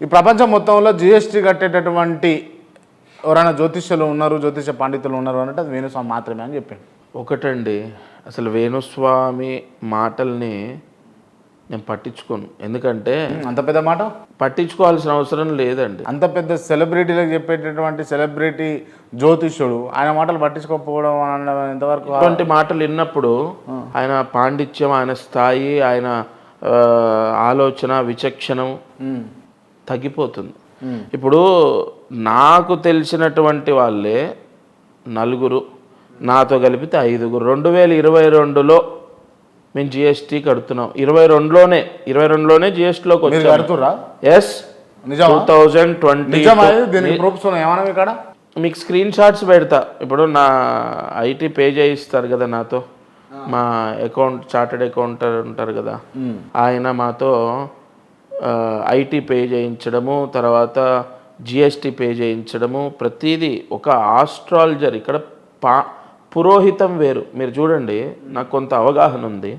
ఈ ప్రపంచం మొత్తంలో జిఎస్టీ కట్టేటటువంటి ఎవరైనా జ్యోతిష్యులు ఉన్నారు జ్యోతిష పండితులు ఉన్నారు అంటే అది వేణుస్వామి మాత్రమే అని చెప్పిండు ఒకటండి అసలు వేణుస్వామి మాటల్ని నేను పట్టించుకోను. ఎందుకంటే అంత పెద్ద మాట? పట్టించుకోవాల్సిన అవసరం లేదండి. అంత పెద్ద సెలబ్రిటీలకు చెప్పేటటువంటి సెలబ్రిటీ జ్యోతిష్యుడు ఆయన మాటలు పట్టించుకోకపోవడం ఎంతవరకు అటువంటి మాటలు విన్నప్పుడు ఆయన పాండిత్యం ఆయన స్థాయి ఆయన ఆలోచన విచక్షణం తగ్గిపోతుంది. ఇప్పుడు నాకు తెలిసినటువంటి వాళ్ళే నలుగురు నాతో కలిపితే ఐదుగురు. రెండు వేల ఇరవై రెండులో మేము జిఎస్టీ కడుతున్నాం. ఇరవై రెండులోనే ఇరవై రెండులోనే జిఎస్టీలోకి కడుతురా ఎస్ టూ థౌజండ్ ట్వంటీ మీకు స్క్రీన్ షాట్స్ పెడతా. ఇప్పుడు నా ఐటీ పే చేయిస్తారు కదా నాతో. మా అకౌంట్ చార్టెడ్ అకౌంటర్ ఉంటారు కదా. ఆయన మాతో ఐటీ పే చేయించడము తర్వాత జిఎస్టీ పే చేయించడము ప్రతిదీ ఒక ఆస్ట్రాలజర్. ఇక్కడ పా పురోహితం వేరు. మీరు చూడండి నాకు కొంత అవగాహన ఉంది.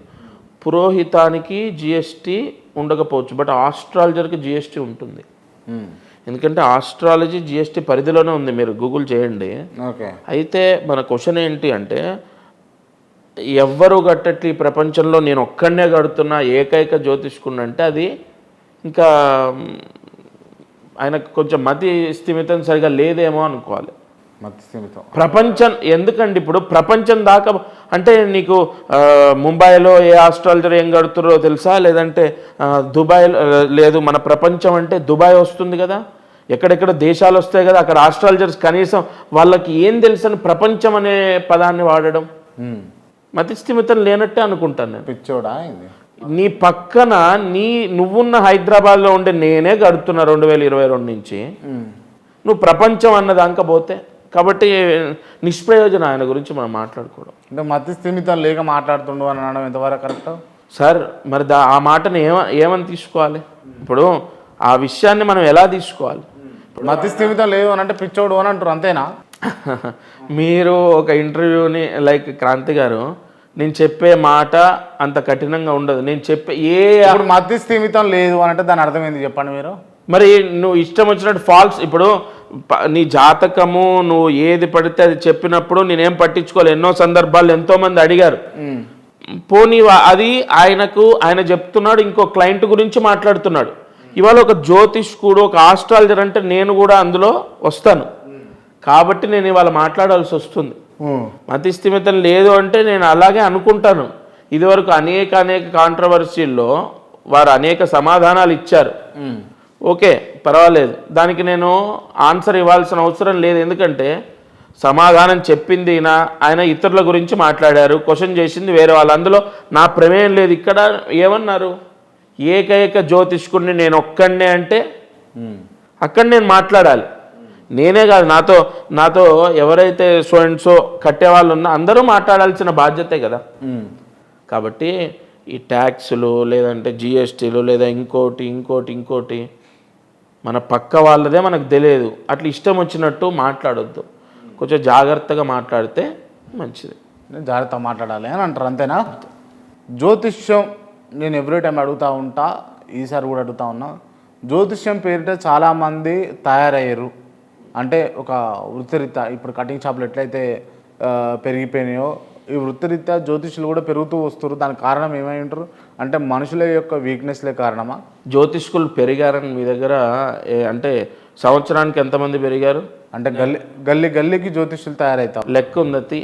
పురోహితానికి జిఎస్టీ ఉండకపోవచ్చు బట్ ఆస్ట్రాలజర్కి జిఎస్టీ ఉంటుంది. ఎందుకంటే ఆస్ట్రాలజీ జిఎస్టీ పరిధిలోనే ఉంది మీరు గూగుల్ చేయండి. ఓకే. అయితే మన క్వశ్చన్ ఏంటి అంటే ఎవ్వరు కట్టట్లే ఈ ప్రపంచంలో నేను ఒక్కడనే కడుతున్నా ఏకైక జ్యోతిష్కుడు అంటే అది ఇంకా ఆయనకు కొంచెం మతి స్థిమితం సరిగా లేదేమో అనుకోవాలి. మతి స్థిమితం. ప్రపంచం ఎందుకండి ఇప్పుడు? ప్రపంచం దాకా అంటే నీకు ముంబైలో ఏ ఆస్ట్రాలజర్ ఏం కడుతురో తెలుసా? లేదంటే దుబాయ్ లేదు మన ప్రపంచం అంటే దుబాయ్ వస్తుంది కదా? ఎక్కడెక్కడ దేశాలు వస్తాయి కదా? అక్కడ ఆస్ట్రాలజర్స్ కనీసం వాళ్ళకి ఏం తెలుసని ప్రపంచం అనే పదాన్ని వాడడం? మతి స్థిమితం లేనట్టే అనుకుంటాను నేను. పిచ్చోడా నీ పక్కన నీ నువ్వున్న హైదరాబాద్లో ఉండే నేనే కడుతున్నా రెండు వేల ఇరవై రెండు నుంచి. నువ్వు ప్రపంచం అన్నదాకా పోతే. కాబట్టి నిష్ప్రయోజనం ఆయన గురించి మనం మాట్లాడుకోవడం. అంటే మతి స్థిమితం లేక మాట్లాడుతుండు అని అనడం ఎంతవరకు కరెక్ట్? సార్ మరి దా ఆ మాటని ఏమ ఏమని తీసుకోవాలి? ఇప్పుడు ఆ విషయాన్ని మనం ఎలా తీసుకోవాలి? మతి స్థిమితం లేదు అని అంటే పిచ్చోడు అని అంటారు అంతేనా? మీరు ఒక ఇంటర్వ్యూని లైక్ క్రాంతి గారు నేను చెప్పే మాట అంత కఠినంగా ఉండదు. నేను చెప్పే ఏ ఇప్పుడు మతి స్థిమితం లేదు అని అంటే దాని అర్థం ఏంది చెప్పండి మీరు? మరి నువ్వు ఇష్టం వచ్చినట్టు ఫాల్స్ ఇప్పుడు నీ జాతకము నువ్వు ఏది పడితే అది చెప్పినప్పుడు నేనేం పట్టించుకోవాలి ఎన్నో సందర్భాలు ఎంతో మంది అడిగారు పోనీ అది ఆయనకు ఆయన చెప్తున్నాడు ఇంకో క్లయింట్ గురించి మాట్లాడుతున్నాడు. ఇవాళ ఒక జ్యోతిష్కుడు ఒక ఆస్ట్రాలజర్ అంటే నేను కూడా అందులో వస్తాను. కాబట్టి నేను ఇవాళ మాట్లాడాల్సి వస్తుంది. మతి స్థిమితం లేదు అంటే నేను అలాగే అనుకుంటాను. ఇదివరకు అనేక అనేక కాంట్రవర్సీల్లో వారు అనేక సమాధానాలు ఇచ్చారు. ఓకే పర్వాలేదు. దానికి నేను ఆన్సర్ ఇవ్వాల్సిన అవసరం లేదు. ఎందుకంటే సమాధానం చెప్పింది ఈయన ఆయన ఇతరుల గురించి మాట్లాడారు క్వశ్చన్ చేసింది వేరే వాళ్ళు. అందులో నా ప్రమేయం లేదు. ఇక్కడ ఏమన్నారు? ఏకైక జ్యోతిష్కుడిని నేను ఒక్కడనే అంటే అక్కడ నేను మాట్లాడాలి. నేనే కాదు నాతో నాతో ఎవరైతే సో అండ్ సో కట్టేవాళ్ళు ఉన్నా అందరూ మాట్లాడాల్సిన బాధ్యతే కదా. కాబట్టి ఈ ట్యాక్సులు లేదంటే జిఎస్టీలు లేదా ఇంకోటి ఇంకోటి ఇంకోటి మన పక్క వాళ్ళదే మనకు తెలియదు. అట్లా ఇష్టం వచ్చినట్టు మాట్లాడొద్దు. కొంచెం జాగ్రత్తగా మాట్లాడితే మంచిది. జాగ్రత్తగా మాట్లాడాలి అని అంటారు అంతేనా? జ్యోతిష్యం నేను ఎవ్రీ టైం అడుగుతూ ఉంటా ఈసారి కూడా అడుగుతా ఉన్నా. జ్యోతిష్యం పేరిట చాలామంది తయారయ్యారు. అంటే ఒక వృత్తిరీత్యా ఇప్పుడు కటింగ్ షాపులు ఎట్లయితే పెరిగిపోయినాయో ఈ వృత్తిరీత్యా జ్యోతిష్యులు కూడా పెరుగుతూ వస్తారు దానికి కారణం ఏమై ఉంటారు? అంటే మనుషుల యొక్క వీక్నెస్లే కారణమా? జ్యోతిష్కులు పెరిగారని మీ దగ్గర అంటే సంవత్సరానికి ఎంతమంది పెరిగారు? అంటే గల్లీ గల్లీ గల్లీకి జ్యోతిష్యులు తయారవుతారు లెక్క ఉన్నది